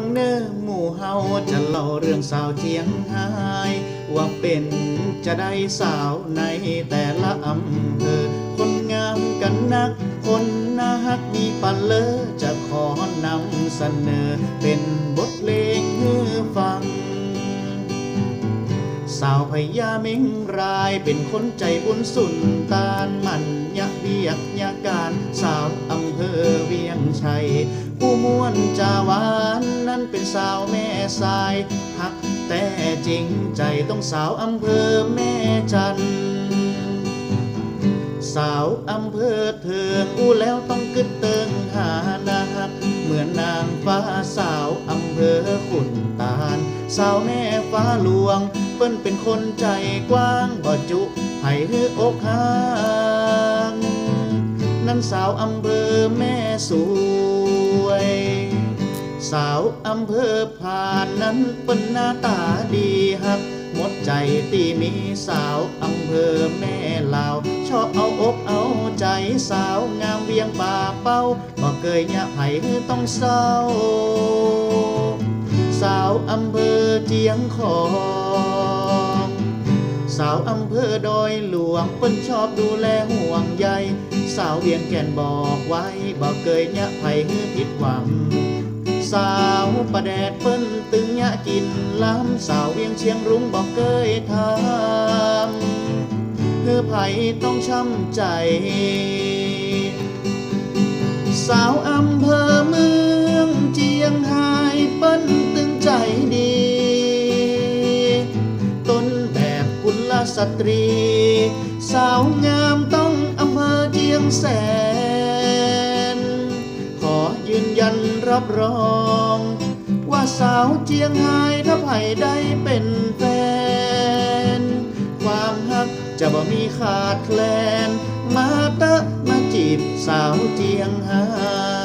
งเน้อหมู่เฮาจะเล่าเรื่องสาวเจียงไฮ้ว่าเป็นจะได้สาวในแต่ละอำเภอ คนงามกันนัก คนน่าฮักมีปันเลอจะขอนำเสนอ เป็นบทเพลงให้ฟัง สาวพญาเมงรายเป็นคนใจบุญสุนตานมันยะเบียกยาการ สาวอำเภอเวียงชัย ผู้ม่วนจาวานนั้นเป็นสาวแม่สายหักแต่จริงใจต้องสาวอำเภอแม่จันสาวอำเภอเถิงอู้แล้วต้องกึดเติงหานาฮักเหมือนนางฟ้าสาวอำเภอขุนตาล สาวแม่ฟ้าหลวง เปิ้นเป็นคนใจกว้างบ่จุให้ฮืออกหางนั่นสาวอำเภอแม่สวย สาวอำเภอผ่านนั้นเปิ้นหน้าตาดีฮักหมดใจตีมีสาวอำเภอแม่ลาว ชอบเอาอกเอาใจสาวงามเวียงป่าเป้าบ่เคยยะไผต้องเศร้า สาวอำเภอเจียงของสาวอำเภอดอยหลวงเปิ้นชอบดูแลห่วงใยสาวเวียงแก่นบอกไว้บ่เคยยะไผ่ผิดหวัง สาวประแดดเปิ้นตึงยะกินล้ำสาวเวียงเชียงรุ้งบอกเคยทำเพื่อไผต้องช้ำใจ สาวอำเภอเมืองเจียงไฮ้เปิ้นตึงใจดี ต้นแบบกุลสตรี สาวงามต้องอำเภอเจียงแสน นยันรับรอง ว่าสาวเจียงไฮ้ถ้าไผ่ได้เป็นแฟน ความฮักจะบ่มีขาดแคลน มาเตะมาจีบสาวเจียงไฮ้